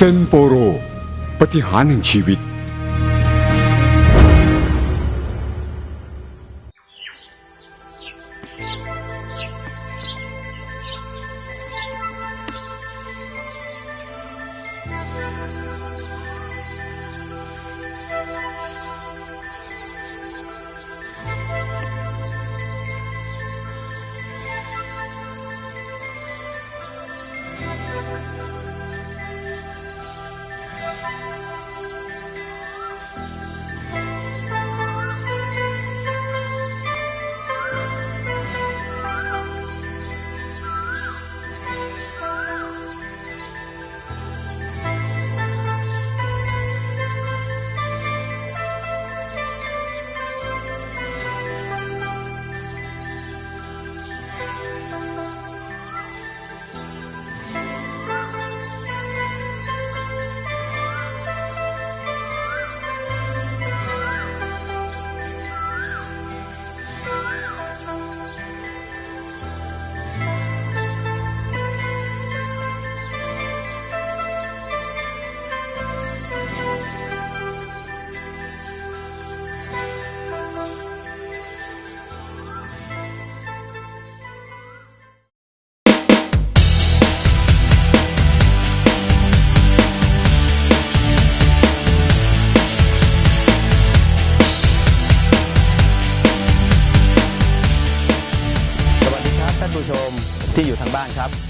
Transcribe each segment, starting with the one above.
เซนโปโร ปฏิหารแห่งชีวิต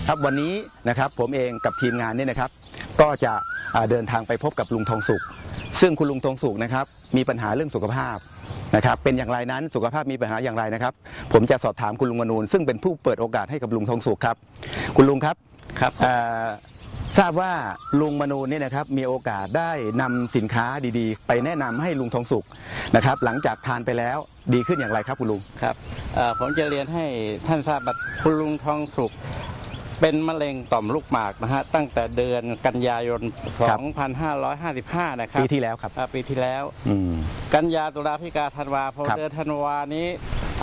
ครับครับวันนี้นะครับผมเองกับทีมงานเนี่ยนะครับ ก็จะอ่าเดินทางไปพบกับลุงทองสุข ซึ่งคุณลุงทองสุขนะครับมีปัญหาเรื่องสุขภาพนะครับเป็นอย่างไรนั้นสุขภาพมีปัญหาอย่างไรนะครับ ผมจะสอบถามคุณลุงมนูนซึ่งเป็นผู้เปิดโอกาสให้กับลุงทองสุขครับ คุณลุงครับครับเอ่อทราบว่าลุงมนูนเนี่ยนะครับมีโอกาสได้นำสินค้าดีๆ ไปแนะนำให้ลุงทองสุขนะครับ หลังจากทานไปแล้วดีขึ้นอย่างไรครับคุณลุงครับเอ่อผมจะเรียนให้ท่านทราบว่าคุณลุงทองสุข เป็นมะเร็งต่อมลูกหมากนะฮะตั้งแต่เดือนกันยายน ครับ 2555 นะครับปีที่แล้วครับ อ่าปีที่แล้ว อืม กันยาตุลาพฤศจิกาธันวาพอครับ เดือนธันวานี้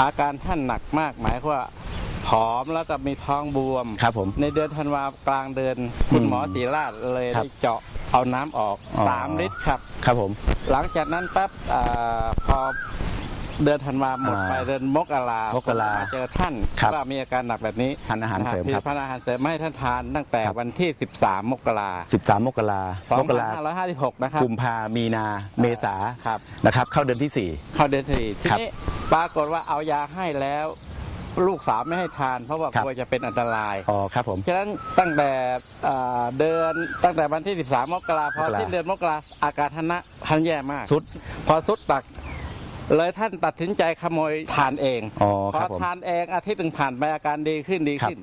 อาการท่านหนักมาก หมายความว่าผอมแล้วก็มีท้องบวม ครับผม ในเดือนธันวากลางเดือนคุณหมอศรีราชเลยครับได้เจาะเอาน้ำออก อ๋อ 3 ลิตรครับ ครับผม หลังจากนั้นปั๊บเออพอ เดือนธันวาหมดไปอ่าเดือนมกรามกราผมเจอท่านครับว่ามีอาการหนักแบบนี้ทานอาหารเสริมนะครับผลิตภัณฑ์อาหารเสริมไม่ให้ท่านทานตั้งแต่ครับวันที่ 13 มกรา13 มกรามกรา2556 นะครับกุมภามีนาเมษาครับนะครับเข้าเดือนที่เข้าเดือนสี่ทีครับนี้ปรากฏว่าเอายาให้แล้วลูกสาวไม่ให้ทานเพราะว่าครับกลัวจะเป็นอันตราย4อ๋อครับผมฉะนั้นตั้งแต่เอ่อเดือนตั้งแต่วันที่ 13 มกราพอมกราสิ้นเดือนมกราอาการท่านนะท่านแย่มากสุด พอสุดตัก เลยท่านตัดสินใจขโมยทานเองอ๋อพคอรับผม ทานเองอาทิตย์หนึ่งผ่านไปอาการดีขึ้นดีครับขึ้น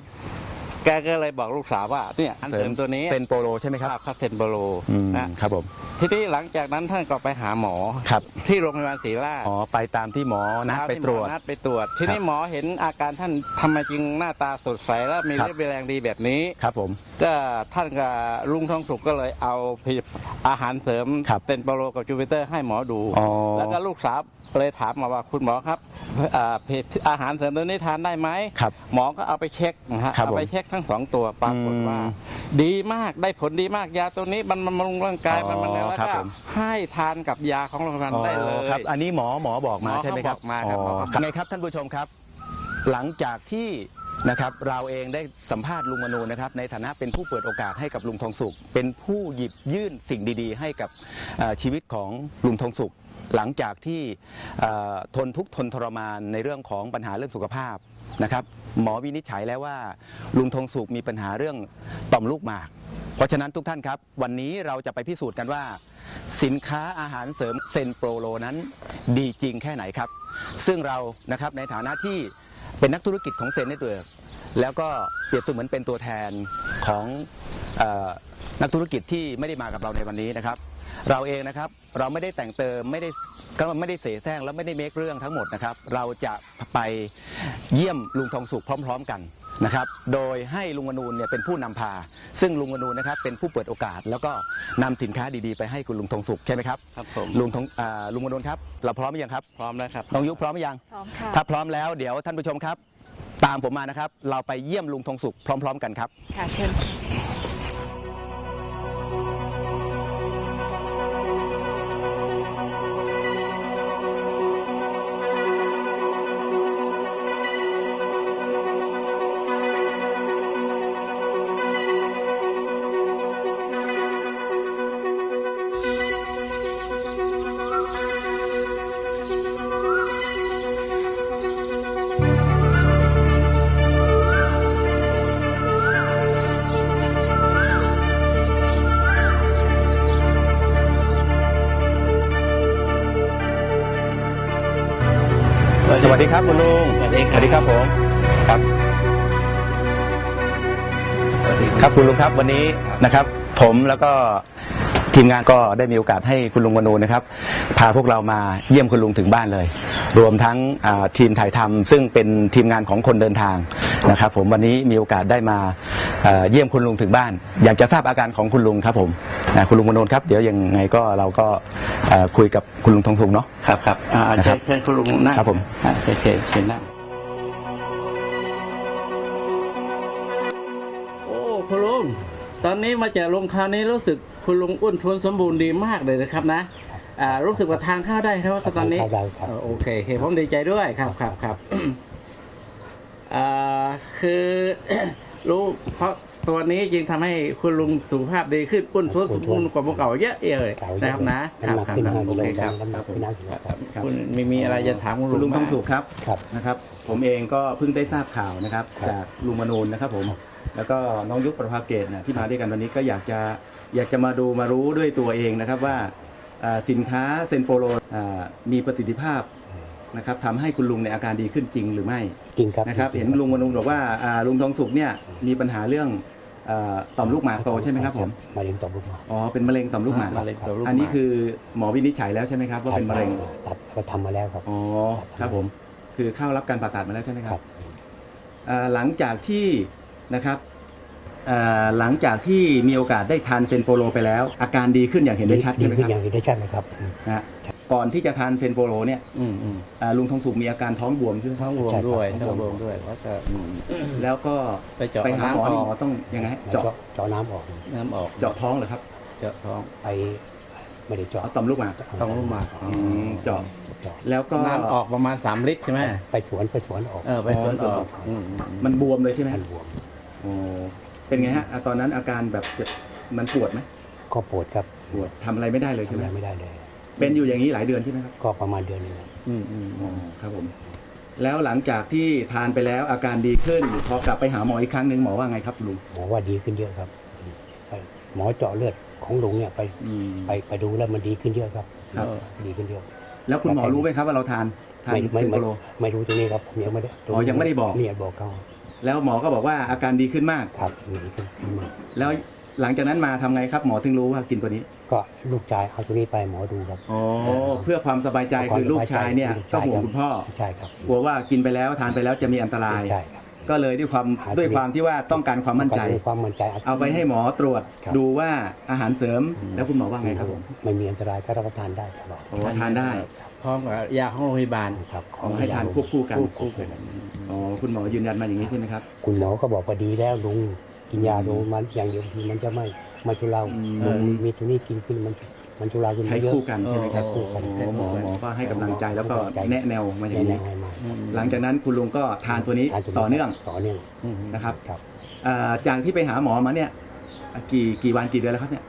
แกก็เลยบอกลูกสาวว่าเนี่ยอันเสริมตัวนี้เซนโปโลใช่ไหมครับคาเทนโบโลอืมนะ ครับผมทีนี้หลังจากนั้นท่านก็ไปหาหมอ ครับที่โรงพยาบาลศรีราชอ๋อไปตามที่หมอนัดไปตรวจนัดไปตรวจ ทีนี้หมอเห็นอาการท่านทำไมจริงหน้าตาสดใสแล้วมีครับ เรี่ยวแรงดีแบบนี้ ครับผม ก็ท่านกับลุงทองสุกก็เลยเอาผลิตอาหารเสริมครับเต็นโปโลกับจูปิเตอร์ให้หมอดู อ๋อแล้วก็ลูกสาว เลยถามมาว่าคุณหมอครับอ่าผลิตอาหารเสริมตัวนี้ทานได้ไหมครับหมอก็เอาไปเช็คนะฮะครับเอาไปผมเช็คทั้งสองตัวปรากฏว่า อืมดีมากได้ผลดีมากยาตัวนี้มันมันบำรุงร่างกายอ๋อมันมันแล้วครับก็ผม ให้ทานกับยาของโรงพยาบาลอ๋อได้เลย ครับ อันนี้หมอหมอบอกมาหมอใช่ไหมครับเขาบอกมาครับอ๋อหมอเขาบอก ไงครับท่านผู้ชมครับ หลังจากที่นะครับเราเองได้สัมภาษณ์ลุงมนูนนะครับในฐานะเป็นผู้เปิดโอกาสให้กับลุงทองสุข เป็นผู้หยิบยื่นสิ่งดี ๆ ให้กับเอ่อชีวิตของลุงทองสุข หลังจากที่ทนทุกข์ทนทรมานในเรื่องของปัญหาเรื่องสุขภาพนะครับหมอวินิจฉัยแล้วว่า ลุงทองสุขมีปัญหาเรื่องต่อมลูกหมาก เพราะฉะนั้นทุกท่านครับ วันนี้เราจะไปพิสูจน์กันว่า สินค้าอาหารเสริมเซนโปรโลนั้นดีจริงแค่ไหนครับ ซึ่งเรานะครับในฐานะที่เป็นนักธุรกิจของเซนเนตเวิร์กแล้วก็เปรียบเสมือนเป็นตัวแทนของอนักธุรกิจที่ไม่ได้มากับเราในวันนี้นะครับ เราเองนะครับเราไม่ได้แต่งเติมไม่ได้ก็ไม่ได้เสแสร้งและไม่ได้เมคเรื่องทั้งหมดนะครับ เราจะไปเยี่ยมลุงทองสุขพร้อม ๆ กันนะครับ โดยให้ลุงมนูนเนี่ยเป็นผู้นำพา ซึ่งลุงมนูนนะครับเป็นผู้เปิดโอกาส แล้วก็นำสินค้าดีๆ ไปให้คุณลุงทองสุขใช่ไหมครับครับผมลุงทองอ่าลุงมนูนครับเราพร้อมหรือยังครับพร้อมแล้วครับน้องยุคพร้อมหรือยังพร้อมค่ะถ้าพร้อมแล้วเดี๋ยวท่านผู้ชมครับ ตามผมมานะครับ เราไปเยี่ยมลุงทองสุขพร้อม ๆ กันครับค่ะเชิญ วัสดีครับคุณลุง สวัสดีครับ สวัสดีครับผม ครับ ครับคุณลุงครับวันนี้นะครับ ผมแล้วก็ทีมงานก็ได้มีโอกาสให้คุณลุงมนูนะครับ พาพวกเรามาเยี่ยมคุณลุงถึงบ้านเลย รวมทั้งอ่าทีมถ่ายทำซึ่งเป็นทีมงานของคนเดินทางนะครับ ผมวันนี้มีโอกาสได้มาเอ่อเยี่ยมคุณลุงถึงบ้าน อยากจะทราบอาการของคุณลุงครับผมนะคุณลุงมนูครับ เดี๋ยวยังไงก็เราก็ เอ่อคุยกับคุณลุงทองสุงเนาะ ครับครับอ่านะคเชิรับญเชิญคุณลุงนั่งครับผม อ่าเชิญเชิญเชิญนั่งโอ้คุณลุงตอนนี้มาจากโรงคราวนี้รู้สึกคุณลุงอ้วนทวนสมบูรณ์ดีมากเลยนะครับนะอ่ารู้สึกว่าทางเข้าได้ครับว่าตอนนี้เข้าได้ครับ เออโอเคโอเคผมดีใจด้วยครับครับครับ อ่าคือ รู้เพราะ ตัวนี้จึงทำให้คุณลุงสุขภาพดีขึ้นอ้วนท้วนสมบูรณ์กว่าเมื่อเก่าเยอะเลยเก่าเยนะครับนะคน้ำรับหนักครับขึ้นครับห้าโอกิโลเคครับน้ำหนักขึ้นห้ากิโลครับคุณมีมีอะไรจะถามคุณคุณลุลุงงทองสุขครับครับนะครับ ผมเองก็เพิ่งได้ทราบข่าวนะครับครับ จากลุงมนูนนะครับผม แล้วก็น้องยุคประภาเกตนะที่มาด้วยกันวันนี้ก็อยากจะอยากจะมาดูมารู้ด้วยตัวเองนะครับว่าอ่าสินค้าเซนโฟโลอ่ามีประสิทธิภาพนะครับทำให้คุณลุงในยอาการดีขึ้นจริงหรือไม่จริงครับนะครับจงเห็นลุงมนูนบอกว่าอ่าลุงทองสุขเนี่ยมีปัญหาเรื่อง อ่าต่อมลูกหมากโตใช่ไหมครับผมมะเร็งต่อมลูกหมาก อ๋อเป็นมะเร็งต่อมลูกหมากมะเร็งต่อมลูกหมาก อันนี้คือหมอวินิจฉัยแล้วใช่ไหมครับว่าเป็นมะเร็งตัดก็ทำมาแล้วครับอ๋อครับผมคือเข้ารับการผ่าตัดมาแล้วใช่ไหมคครัรับบอ่าหลังจากที่นะครับอ่าหลังจากที่มีโอกาสได้ทานเซนโปโลไปแล้ว อาการดีขึ้นอย่างเห็นได้ชัดใช่ไหมขึ้คนรับอย่างเห็นได้ชัดเลยครับอืมนะฮะ ก่อนที่จะทานเซนโปโลเนี่ยอืมอืมอ่าลุงทองสุขมีอาการท้องบวมใช่ไหมท้องรวมด้วยท้องรวมด้วยแล้วก็อืมแล้วก็ไปเจาะไปหาหมอน้ำอนี่อกหมอต้องยังไงฮะแล้วเจาะก็เจาะน้ำออกน้ำออกเจาะท้องเหรอครับเจาะท้องไปไม่ได้เจาะเอาต่อมลูกหมากท้องลูกหมากอืมเจาะเจาะแล้วก็น้ำออกประมาณสามลิตรใช่ไหมไปสวนไปสวนออกเออไปสวนออกอืมอืมมันบวมเลยใช่ไหมมัฮะนบวมอ๋อเป็นไงฮะอ่าตอนนั้นอาการแบบมันปวดไหมก็ปวดครับปวดทำอะไรไม่ได้เลยใช่ทำไหมอะไรไม่ได้เลย เป็นอยู่อย่างนี้หลายเดือนใช่ไหมครับก็ประมาณเดือนหนึงครับอืมอืมอ๋อครับผม แล้วหลังจากที่ทานไปแล้วอาการดีขึ้นพอกลับไปหาหมออีกครั้งหนึ่งหมอว่าไงครับลุงหมอว่าดีขึ้นเยอะครับไปหมอเจาะเลือดของลุงเนี่ยไปอืม ไปไปดูแล้วมันดีขึ้นเยอะครับ ครับ ดีขึ้นเยอะ แล้วคุณหมอรู้ไหมครับว่าเราทานทานไม่ไม่เซนโปไม่โล ไม่รู้ตรงนี้ครับผมยังไม่ได้อ๋อยังไม่ได้บอก เนี่ยบอกเขาแล้วหมอก็บอกว่าอาการดีขึ้นมาก ครับดีขึ้นมากแล้วหลังจากนั้นมาทำไงครับหมอถึงรู้ว่ากินตัวนี้ ก็ลูกชายเอาตัวนี้ไปหมอดูครับ อ๋อเพื่อความสบายใจคือลูกชายเนี่ยก็ห่วงคุณพ่อใช่ครับกลัวว่ากินไปแล้วทานไปแล้วจะมีอันตราย ใช่ครับ ก็เลยด้วยความด้วยความที่ว่าต้องการความมั่นใจ ก็ด้วยความมั่นใจ เอาไปให้หมอตรวจครับ ดูว่าอาหารเสริมแล้วคุณหมอว่าไงครับผมไม่มีอันตรายก็รับประทานได้ตลอดโอ้ทานได้พร้อมกับยาของโรงพยาบาล ครับขอให้ทานควบคู่กันคู่คู่กัน อ๋อคุณหมอยืนยันมาอย่างนี้ใช่ไหมครับ คุณหมอก็บอกว่าดีแล้วลุงกินยาลุงมันอย่างเดียวทีมันจะไม่ ไม่ทุเลาอืมลุงมีมีตัวนี้กินขึ้นมันมันทุเลาขึ้นใช้เยอะคู่กันใช่ไหมครับใช้คู่กันโอ้หมอหมอก็ให้กำลังใจแล้วก็แนะแนวมาอย่างแนะนี้ นำให้มาหลังจากนั้นคุณลุงก็ทานตัวนี้ทานตัวต่อเนื่องต่อเนื่องอืมนะครับครับอ่าจากที่ไปหาหมอมาเนี่ยอะกี่กี่วันกี่เดือนแล้วครับเนี่ย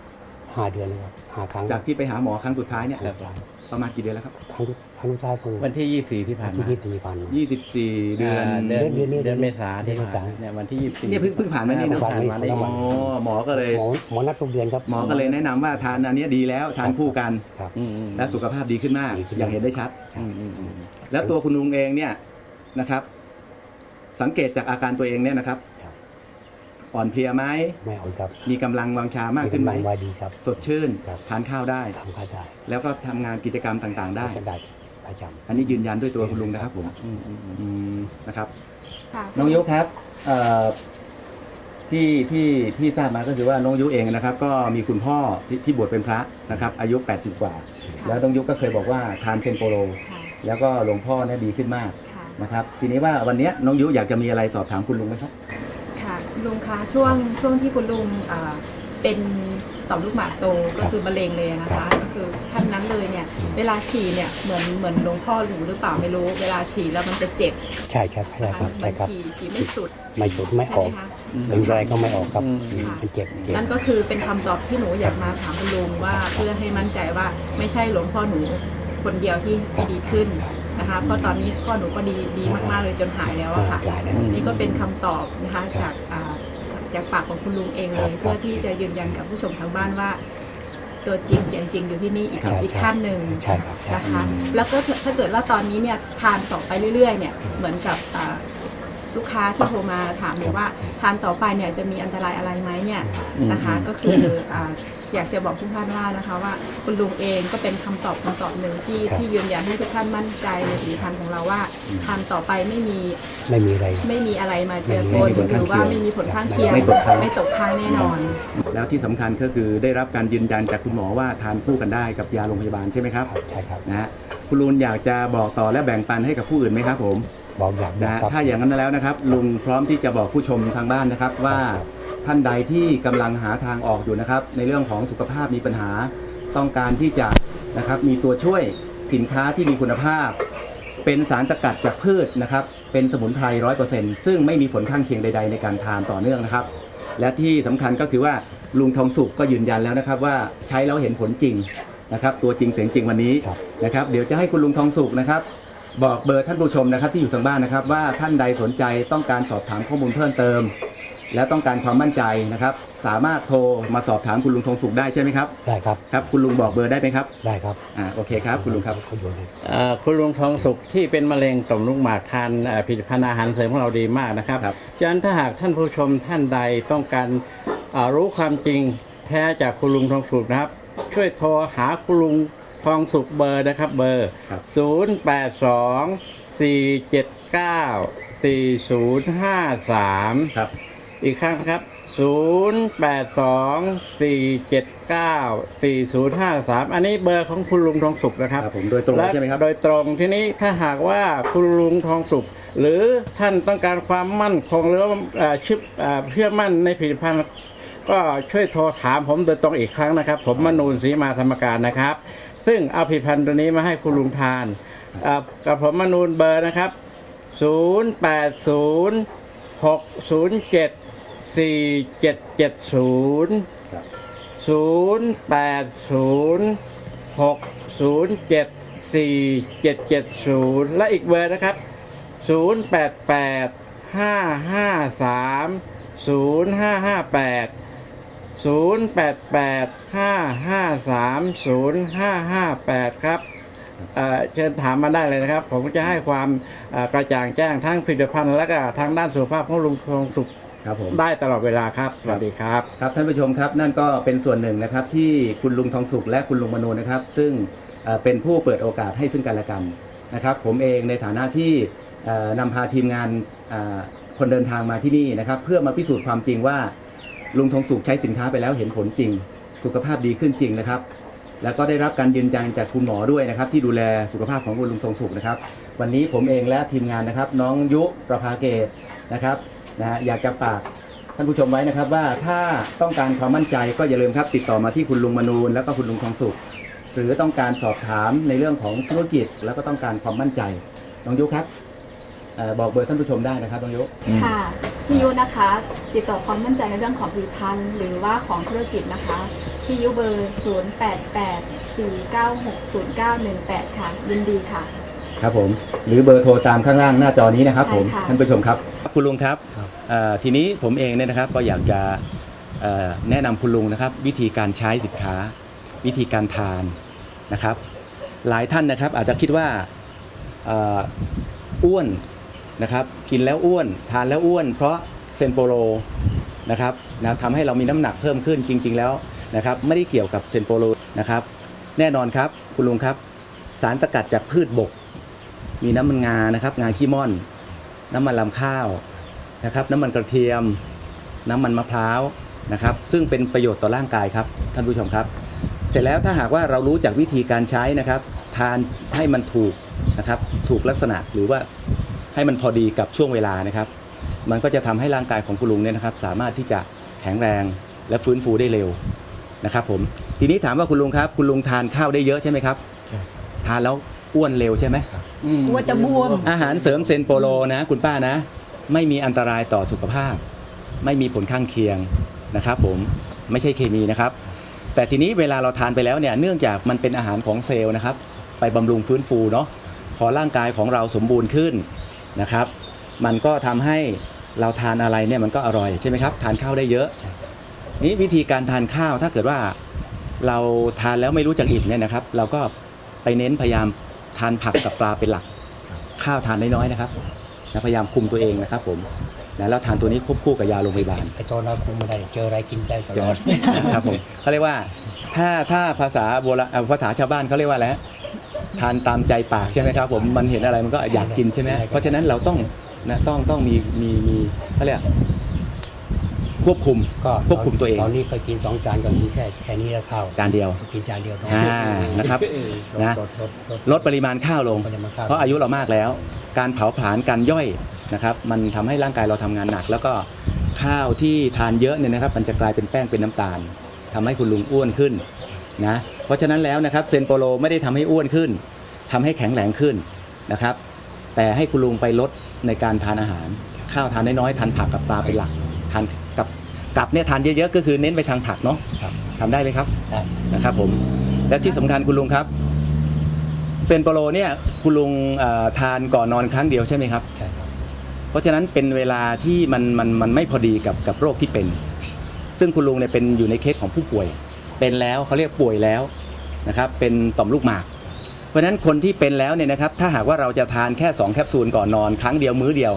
ห้าเดือนนะครับห้าครั้งจากที่ไปหาหมอครั้งสุดท้ายเนี่ย ครับ ประมาณกี่เดือนแล้วครับครั้งครั้งสุดท้ายคือวันที่ยี่สิบสี่ที่ผ่านที่มา ยี่สิบสี่พัน 24 เดือนาเดือนเดือนนี้เดือนเมษาที่เดือนเมผ่านษาเนี่ยวันที่ยี่สิบสี่ เนี่ยเพิ่งเพิ่งผ่านมานี่เนอะผ่านมาได้ผ่อ๋นอหมอก็เลย หมอหมอนัดทุกเดือนครับหมอก็เลยแนะนำว่าทานอันเนี้ยดีแล้วทานคู่กัน ครับ อืมอืมและสุขภาพดีขึ้นมาก ดีขึ้น อย่างเห็นได้ชัด อืมอืมอืมแล้วตัวคุณลุงเองเนี่ยนะครับ สังเกตจากอาการตัวเองเนี่ยนะครับครับ อ่อนเพลียไหมไม่เอาครับมีกำลังวังชามากขึ้นไหมกำลังว่าดีครับ สดชื่นครับ ทานข้าวได้ ทำก็ได้แล้วก็ทำงานกิจกรรมต่างๆ ได้ ก็ได้ประจอันนี้ยืนยันด้วยตัวคุณลุงนะครับผมอืมอืมอืมอืมนะครับ ค่ะน้องยุครับเอ่อที่ที่ที่ทราบมาก็คือว่าน้องยุเองนะครับ ก็มีคุณพ่อที่ที่บวชเป็นพระนะครับ อายุ 80 กว่าแล้วน้องยุก็เคยบอกว่าทานเซนโปโล ค่ะแล้วก็หลวงพ่อเนี่ยดีขึ้นมากค่ะนะครับ ทีนี้ว่าวันเนี้ยน้องยุอยากจะมีอะไรสอบถามคุณลุงไหมครับค่ะคุณ ลุงคะช่วงช่วงที่คุณลุงเอ่อเป็นต่อมลูกหมากโตก็คือมะเร็งเลยนะคะ ก็คือขั้นนั้นเลยเนี่ยเวลาฉี่เนี่ยเหมือนเหมือนหลวงพ่อรู้หรือเปล่าไม่รู้ เวลาฉี่แล้วมันจะเจ็บำใช่ครับใช่นะคะครับมัใช่นครับฉี่ฉี่ไม่สุดไม่สุดไม่ใช่อไหมอกคะเป็นอะไรก็ไม่ออกครับอืมมันเจ็บเจ็บนั่นก็คือเป็นคำตอบที่หนูอยากมาถามคุณลุงว่าเพื่อให้มั่นใจว่าไม่ใช่หลวงพ่อหนูคนเดียวที่ที่ดีขึ้นนะคะเพราะตอนนี้พ่อหนูก็ดีดีมากๆเลยจนหายแล้วอะค่ะหลายแล้วนี่ก็เป็นคำตอบนะคะจากอ่า จากปากของคุณลุงเองเลยครับเพื่อที่จะยืนยันกับผู้ชมทางบ้านว่า ตัวจริงเสียงจริงอยู่ที่นี่อีกใช่อีกใช่ท่านหนึ่งใช่ครับใช่ นะคะ แล้วก็ถ้าเกิดว่าตอนนี้เนี่ยทานต่อไปเรื่อยๆเนี่ยเหมือนกับอ่า ลูกค้าที่โทรมาถามเลยว่าทานต่อไปเนี่ยจะมีอันตรายอะไรไหมเนี่ยนะคะก็คืออ่าอยากจะบอกทุกท่านว่านะคะว่าคุณลุงเองก็เป็นคำตอบคำตอบหนึ่งที่ครับที่ยืนยันให้ทุกท่านมั่นใจในผลิตภัณฑ์ของเราว่าทานต่อไปไม่มีไม่มีอะไร ไม่มีอะไรมาเจอไม่ปมีนหรือว่าไม่มีผลข้างเคียงไม่ตกค้าง ไม่ตกค้างแน่นอน แล้วที่สำคัญก็คือได้รับการยืนยันจากคุณหมอว่าทานคู่กันได้กับยาโรงพยาบาลใช่ไหมครับครับใช่ครับนะฮะคุณลุงอยากจะบอกต่อและแบ่งปันให้กับผู้อื่นไหมครับผม บอกอย่างนะนะฮะครับถ้าอย่างนั้นแล้วนะครับ ลุงพร้อมที่จะบอกผู้ชมทางบ้านนะครับว่าท่านใดที่กำลังหาทางออกอยู่นะครับ ในเรื่องของสุขภาพมีปัญหาต้องการที่จะนะครับมีตัวช่วยสินค้าที่มีคุณภาพ เป็นสารสกัดจากพืชนะครับ เป็นสมุนไพรร้อยเปอร์เซ็นต์ซึ่งไม่มีผลข้างเคียงใด ๆ ในการทานต่อเนื่องนะครับ และที่สำคัญก็คือว่าลุงทองสุกก็ยืนยันแล้วนะครับ ว่าใช้แล้วเห็นผลจริงนะครับ ตัวจริงเสียงจริงวันนี้ครับนะครับ เดี๋ยวจะให้คุณลุงทองสุกนะครับ บอกเบอร์ท่านผู้ชมนะครับที่อยู่ทางบ้านนะครับ ว่าท่านใดสนใจต้องการสอบถามข้อมูลเพิ่มเติม และต้องการความมั่นใจนะครับ สามารถโทรมาสอบถามคุณลุงทองสุกได้ใช่ไหมครับได้ครับครับคุณลุงบอกเบอร์ได้ไหมครับได้ครับอ่าโอเคครับคุณลุงครับเขาอยู่ในเอ่อคุณลุงทองสุขที่เป็นมะเร็งต่อมลูกหมากทานเอ่อผลิตภัณฑ์อาหารเสริมของเราดีมากนะครับครับ ฉะนั้นถ้าหากท่านผู้ชมท่านใดต้องการเอ่อรู้ความจริงแท้จากคุณลุงทองสุขนะครับ ช่วยโทรหาคุณลุง ทองสุขเบอร์นะครับเบอร์ ครับ 0 8 2 4 7 9 4 0 5 3 ครับ อีกครั้งนะครับ 0 8 2 4 7 9 4 0 5 3 อันนี้เบอร์ของคุณลุงทองสุขนะครับครับผมโดยตรงและใช่ไหมครับ โดยตรงที่นี้ถ้าหากว่าคุณลุงทองสุข หรือท่านต้องการความมั่นคงหรือว่าเอ่อชึบเอ่อเชื่อมั่นในผลิตภัณฑ์ ก็ช่วยโทรถามผมโดยตรงอีกครั้งนะครับ ผมมนูนศรีมาธรรมการนะครับ ซึ่งเอาผลิตภัณฑ์ตัวนี้มาให้คุณลุงทานเอ่อกับผมมนูนเบอร์นะครับ 0 8 0 6 0 7 4 7 7 0ครับศูนย์แปดศูนย์หกศูนย์เจ็ดสี่เจ็ดเจ็ดศูนย์และอีกเบอร์นะครับศูนย์ แปดแปดห้าห้าสามศูนย์ห้าห้าแปดศูนย์แปดแปดห้าห้าสามศูนย์ห้าห้าแปดครับเอ่อเชิญถามมาได้เลยนะครับ ผมจะให้ความเอ่อกระจ่างแจ้งทั้งผลิตภัณฑ์และก็ทางด้านสุขภาพของลุงทองสุขครับผมได้ตลอดเวลาครับ สวัสดีครับ ครับท่านผู้ชมครับนั่นก็เป็นส่วนหนึ่งนะครับที่คุณลุงทองสุขและคุณลุงมโนนะครับ ซึ่งเอ่อเป็นผู้เปิดโอกาสให้ซึ่งกันและกันนะครับผมเองในฐานะที่เอ่อนำพาทีมงานเอ่อคนเดินทางมาที่นี่นะครับ เพื่อมาพิสูจน์ความจริงว่า ลุงทองสุขใช้สินค้าไปแล้วเห็นผลจริง สุขภาพดีขึ้นจริงนะครับ แล้วก็ได้รับการยืนยันจากคุณหมอด้วยนะครับ ที่ดูแลสุขภาพของคุณลุงทองสุขนะครับ วันนี้ผมเองและทีมงานนะครับ น้องยุประภาเกตนะครับนะฮะอยากจะฝากท่านผู้ชมไว้นะครับว่าถ้าต้องการความมั่นใจก็อย่าลืมครับติดต่อมาที่คุณลุงมนูนแล้วก็คุณลุงทองสุข หรือต้องการสอบถามในเรื่องของธุรกิจ แล้วก็ต้องการความมั่นใจน้องยุครับ เอ่อบอกเบอร์ท่านผู้ชมได้นะครับน้องยุ ค่ะพี่ยุนะคะ ติดต่อความมั่นใจในเรื่องของผลิตภัณฑ์หรือว่าของธุรกิจนะคะพี่ยุเบอร์ 0 8 8 4 9 6 0 9 1 8 ค่ะ ยินดีค่ะ ครับผมหรือเบอร์โทรตามข้างล่างหน้าจอนี้นะครับใช่ผมค่ะ ท่านผู้ชมครับคุณลุงครับครับเอ่อทีนี้ผมเองเนี่ยนะครับก็อยากจะเอ่อแนะนำคุณลุงนะครับ วิธีการใช้สินค้า วิธีการทานนะครับ หลายท่านนะครับอาจจะคิดว่าเอ่ออ้วน นะครับกินแล้วอ้วนทานแล้วอ้วน เพราะเซนโปโรนะครับนะทำให้เรามีน้ำหนักเพิ่มขึ้นจริง ๆ แล้วนะครับไม่ได้เกี่ยวกับเซนโปโรนะครับแน่นอนครับคุณลุงครับ สารสกัดจากพืชบก มีน้ำมันงานะครับงาขี้ม่อน น้ำมันลำข้าวนะครับน้ำมันกระเทียม น้ำมันมะพร้าวนะครับซึ่งเป็นประโยชน์ต่อร่างกายครับท่านผู้ชมครับ เสร็จแล้วถ้าหากว่าเรารู้จักวิธีการใช้นะครับ ทานให้มันถูกนะครับถูกลักษณะหรือว่า ให้มันพอดีกับช่วงเวลานะครับ มันก็จะทำให้ร่างกายของคุณลุงเนี่ยนะครับ สามารถที่จะแข็งแรงและฟื้นฟูได้เร็วนะครับผมทีนี้ถามว่าคุณลุงครับ คุณลุงทานข้าวได้เยอะใช่ไหมครับใช่ทานแล้วอ้วนเร็วใช่ไหมกลัวจะบวม อาหารเสริมเซนโปโลนะ คุณป้านะ ไม่มีอันตรายต่อสุขภาพ ไม่มีผลข้างเคียงนะครับผมไม่ใช่เคมีนะครับ แต่ทีนี้เวลาเราทานไปแล้วเนี่ยเนื่องจากมันเป็นอาหารของเซลล์นะครับ ไปบำรุงฟื้นฟูเนาะพอร่างกายของเราสมบูรณ์ขึ้น นะครับ มันก็ทำให้เราทานอะไรเนี่ยมันก็อร่อยใช่ไหมครับทานข้าวได้เยอะ นี่วิธีการทานข้าวถ้าเกิดว่าเราทานแล้วไม่รู้จักอิ่มเนี่ยนะครับ เราก็ไปเน้นพยายามทานผักกับปลาเป็นหลัก ข้าวทานน้อยๆนะครับนะพยายามคุมตัวเองนะครับผมนะแล้วทานตัวนี้ควบคู่กับยาโรงพยาบาลไอ้ตอนเราคุมไม่ได้เจออะไรกินได้ตลอดนะครับผมเขาเรียกว่าถ้าถ้าภาษาโบราณเอ่อภาษาชาวบ้านเขาเรียกว่าอะไรฮะ ทานตามใจปากใช่ไหมครับผมมันเห็นอะไรมันก็อยากกินใช่ไหมใช่ครับเพราะฉะนั้นเราต้องนะต้องต้องมีมีมีเขาเรียกควบคุมก็ควบคุมตัวเองตอนนี้ก็กินสองจานก็กินแค่แค่นี้แล้วข้าวจานเดียวกินจานเดียวน้อยอ่านะครับนะลดลดลดลดปริมาณข้าวลงปริมาณข้าวเพราะอายุเรามากแล้ว การเผาผลาญการย่อยนะครับมันทำให้ร่างกายเราทำงานหนัก แล้วก็ข้าวที่ทานเยอะเนี่ยนะครับ มันจะกลายเป็นแป้งเป็นน้ำตาลทำให้คุณลุงอ้วนขึ้น นะเพราะฉะนั้นแล้วนะครับเซนโปโลไม่ได้ทำให้อ้วนขึ้นทำให้แข็งแรงขึ้นนะครับ แต่ให้คุณลุงไปลดในการทานอาหาร ข้าวทานน้อยๆทานผักกับปลาเป็นหลักทานกับกับเนี่ยทานเยอะๆก็คือเน้นไปทางผักเนาะครับทำได้ไหมครับได้นะครับผมและที่สำคัญคุณลุงครับเซนโปโลเนี่ยคุณลุงเอ่อทานก่อนนอนครั้งเดียวใช่ไหมครับใช่ครับ เพราะฉะนั้นเป็นเวลาที่มันมันมันไม่พอดีกับกับโรคที่เป็น ซึ่งคุณลุงเนี่ยเป็นอยู่ในเคสของผู้ป่วย เป็นแล้วเขาเรียกป่วยแล้วนะครับเป็นต่อมลูกหมาก เพราะฉะนั้นคนที่เป็นแล้วเนี่ยนะครับถ้าหากว่าเราจะทานแค่ 2 แคปซูลก่อนนอน ครั้งเดียวมื้อเดียว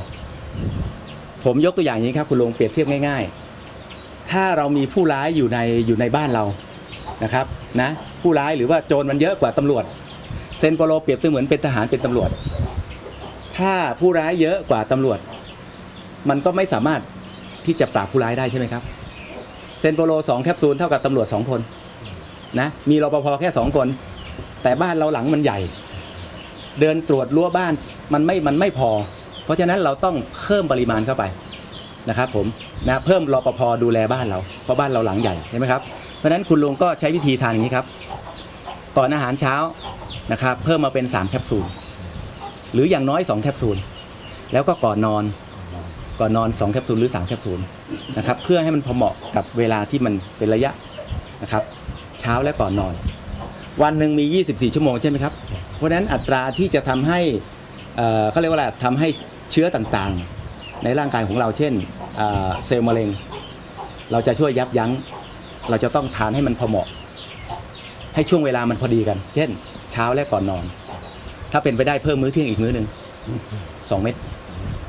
ผมยกตัวอย่างอย่างนี้ครับคุณลุงเปรียบเทียบง่าย ๆ ถ้าเรามีผู้ร้ายอยู่ในอยู่ในบ้านเรานะครับนะผู้ร้ายหรือว่าโจรมันเยอะกว่าตำรวจ เซนโปโลเปรียบเสมือนเป็นทหารเป็นตำรวจ ถ้าผู้ร้ายเยอะกว่าตำรวจ มันก็ไม่สามารถที่จะปราบผู้ร้ายได้ใช่ไหมครับ เซนโปโลสองแคปซูลเท่ากับตำรวจสองคนนะมีรปภแค่สองคน แต่บ้านเราหลังมันใหญ่ เดินตรวจรั้วบ้านมันไม่มันไม่พอ เพราะฉะนั้นเราต้องเพิ่มปริมาณเข้าไปนะครับผมนะเพิ่มรปภดูแลบ้านเราเพราะบ้านเราหลังใหญ่ใช่ไหมครับเพราะฉะนั้นคุณลุงก็ใช้วิธีทานอย่างนี้ครับ ก่อนอาหารเช้านะครับเพิ่มมาเป็น3แคปซูลหรืออย่างน้อย2แคปซูลแล้วก็ก่อนนอน ก่อนนอน 2 แคปซูลหรือ 3 แคปซูลนะครับเพื่อให้มันพอเหมาะกับเวลาที่มันเป็นระยะนะครับเช้าและก่อนนอน วันหนึ่งมี 24 ชั่วโมงใช่ไหมครับ เพราะฉะนั้นอัตราที่จะทำให้เอ่อเขาเรียกว่าอะไรทำให้เชื้อต่างๆ ในร่างกายของเราเช่นเอ่อเซลล์มะเร็ง เราจะช่วยยับยั้ง เราจะต้องทานให้มันพอเหมาะ ให้ช่วงเวลามันพอดีกัน เช่น เช้าและก่อนนอน ถ้าเป็นไปได้เพิ่มมื้อเที่ยงอีกมื้อหนึ่งสองเม็ด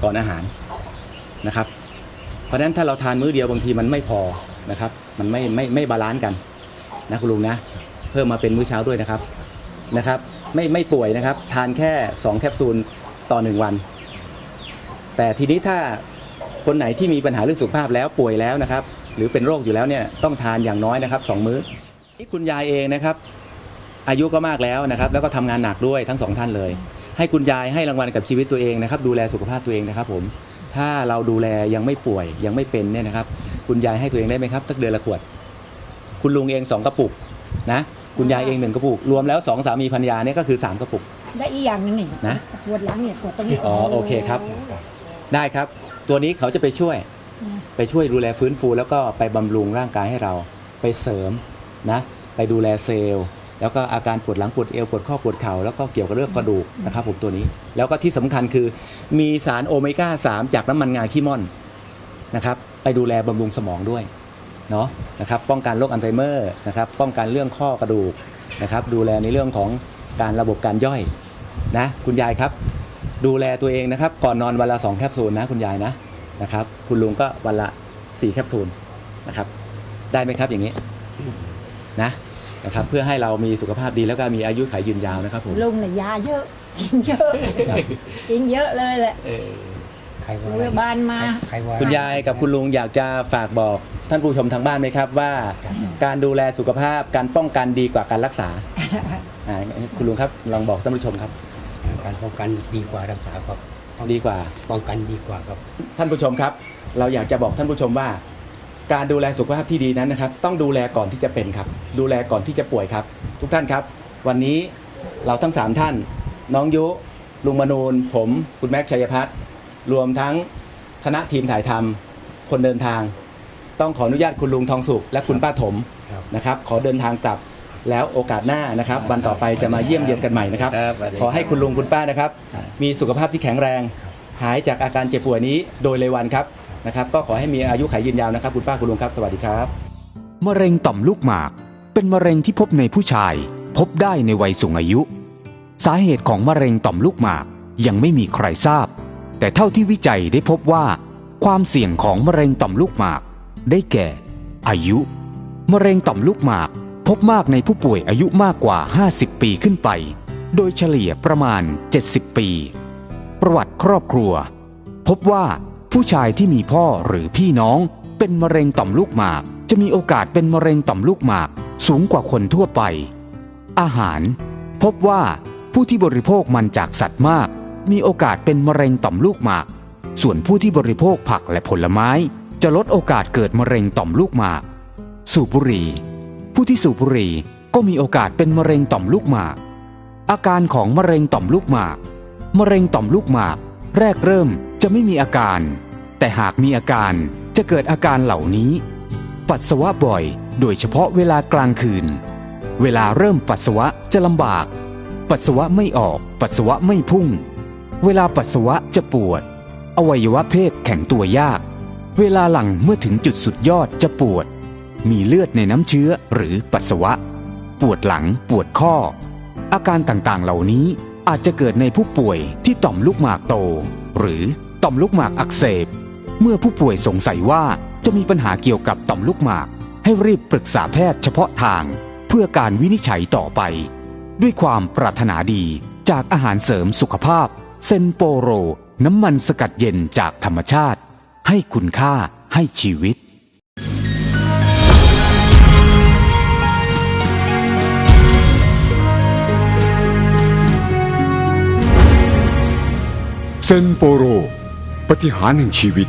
ก่อนอาหาร นะครับ เพราะฉะนั้นถ้าเราทานมื้อเดียวบางทีมันไม่พอนะครับ มันไม่ไม่ไม่บาลานซ์กันนะคุณลุงนะ เพิ่มมาเป็นมื้อเช้าด้วยนะครับนะครับ ไม่ไม่ป่วยนะครับ ทานแค่สองแคปซูลต่อหนึ่งวัน แต่ทีนี้ถ้าคนไหนที่มีปัญหาเรื่องสุขภาพแล้วป่วยแล้วนะครับ หรือเป็นโรคอยู่แล้วเนี่ยต้องทานอย่างน้อยนะครับสองมื้อนี่คุณยายเองนะครับ อายุก็มากแล้วนะครับ แล้วก็ทำงานหนักด้วยทั้งสองท่านเลย ให้คุณยายให้รางวัลกับชีวิตตัวเองนะครับ ดูแลสุขภาพตัวเองนะครับผม ถ้าเราดูแลยังไม่ป่วยยังไม่เป็นเนี่ยนะครับ คุณยายให้ตัวเองได้ไหมครับสักเดือนละขวด คุณลุงเองสองกระปุกนะคุณยายเองหนึ่งกระปุก รวมแล้วสองสามีภรรยาเนี่ยก็คือสามกระปุก ได้อีกอย่างหนึงนี่นะ ปวดหลังเนี่ยปวดตรงนี้อ๋อโอเคครับ ได้ครับ ตัวนี้เขาจะไปช่วย ไปช่วยดูแลฟื้นฟู แล้วก็ไปบำรุงร่างกายให้เรา ไปเสริมนะ ไปดูแลเซลล์ แล้วก็อาการปวดหลังปวดเอวปวดข้อปวดเข่าแล้วก็เกี่ยวกับเรื่องกระดูกนะครับผมตัวนี้ แล้วก็ที่สำคัญคือมีสารโอเมก้า 3 จากน้ำมันงาขี้ม่อนนะครับ ไปดูแลบำรุงสมองด้วยเนาะนะครับ ป้องกันโรคอัลไซเมอร์นะครับ ป้องกันเรื่องข้อกระดูกนะครับ ดูแลในเรื่องของการระบบการย่อยนะ คุณยายครับ ดูแลตัวเองนะครับ ก่อนนอนวันละสองแคปซูลนะคุณยายนะนะครับ คุณลุงก็วันละสี่แคปซูลนะครับ ได้ไหมครับอย่างนี้นะ นะครับเพื่อให้เรามีสุขภาพดีแล้วก็มีอายุขัยยืนยาวนะครับผม ลุงเนี่ยยาเยอะ กินเยอะ กินเยอะเลยแหละใครว่าโรงพยาบาลมา ใครว่าคุณยายกับคุณลุงอยากจะฝากบอกท่านผู้ชมทางบ้านไหมครับว่า การดูแลสุขภาพการป้องกันดีกว่าการรักษาอ่าคุณลุงครับลองบอกท่านผู้ชมครับ การป้องกันดีกว่ารักษาครับดีกว่า ป้องกันดีกว่าครับ ท่านผู้ชมครับ เราอยากจะบอกท่านผู้ชมว่า การดูแลสุขภาพที่ดีนั้นนะครับ ต้องดูแลก่อนที่จะเป็นครับ ดูแลก่อนที่จะป่วยครับ ทุกท่านครับ วันนี้เราทั้งสามท่าน น้องยุ ลุงมนูนผม คุณแม็กซ์ชัยพัฒน์รวมทั้งคณะทีมถ่ายทำคนเดินทาง ต้องขออนุญาตคุณลุงทองสุข และคุณป้าถมครับนะครับ ขอเดินทางกลับแล้วโอกาสหน้านะครับ วันต่อไปจะมาเยี่ยมเยียนกันใหม่นะครับครับสวัสดีขอให้คุณลุงคุณป้านะครับครับ มีสุขภาพที่แข็งแรง หายจากอาการเจ็บป่วยนี้โดยเร็ววันครับ นะครับ ก็ขอให้มีอายุขัยยืนยาวนะครับ คุณป้าคุณลุงครับ สวัสดีครับ มะเร็งต่อมลูกหมาก เป็นมะเร็งที่พบในผู้ชาย พบได้ในวัยสูงอายุ สาเหตุของมะเร็งต่อมลูกหมากยังไม่มีใครทราบ แต่เท่าที่วิจัยได้พบว่า ความเสี่ยงของมะเร็งต่อมลูกหมาก ได้แก่ อายุ มะเร็งต่อมลูกหมาก พบมากในผู้ป่วยอายุมากกว่า 50 ปีขึ้นไป โดยเฉลี่ยประมาณ 70 ปี ประวัติครอบครัว พบว่า ผู้ชายที่มีพ่อหรือพี่น้อง เป็นมะเร็งต่อมลูกหมาก จะมีโอกาสเป็นมะเร็งต่อมลูกหมาก สูงกว่าคนทั่วไป อาหาร พบว่าผู้ที่บริโภคมันจากสัตว์มาก มีโอกาสเป็นมะเร็งต่อมลูกหมาก ส่วนผู้ที่บริโภคผักและผลไม้ จะลดโอกาสเกิดมะเร็งต่อมลูกหมาก สูบบุหรี่ ผู้ที่สูบบุหรี่ก็มีโอกาสเป็นมะเร็งต่อมลูกหมาก อาการของมะเร็งต่อมลูกหมาก มะเร็งต่อมลูกหมาก แรกเริ่มจะไม่มีอาการ แต่หากมีอาการจะเกิดอาการเหล่านี้ ปัสสาวะบ่อย โดยเฉพาะเวลากลางคืน เวลาเริ่มปัสสาวะจะลำบาก ปัสสาวะไม่ออก ปัสสาวะไม่พุ่ง เวลาปัสสาวะจะปวด อวัยวะเพศแข็งตัวยาก เวลาหลังเมื่อถึงจุดสุดยอดจะปวด มีเลือดในน้ำเชื้อหรือปัสสาวะ ปวดหลังปวดข้อ อาการต่างๆเหล่านี้ อาจจะเกิดในผู้ป่วยที่ต่อมลูกหมากโต หรือต่อมลูกหมากอักเสบ เมื่อผู้ป่วยสงสัยว่าจะมีปัญหาเกี่ยวกับต่อมลูกหมาก ให้รีบปรึกษาแพทย์เฉพาะทาง เพื่อการวินิจฉัยต่อไป ด้วยความปรารถนาดีจากอาหารเสริมสุขภาพ เซนโปโร น้ำมันสกัดเย็นจากธรรมชาติ ให้คุณค่าให้ชีวิต เซนโปโร ปฏิหารแห่งชีวิต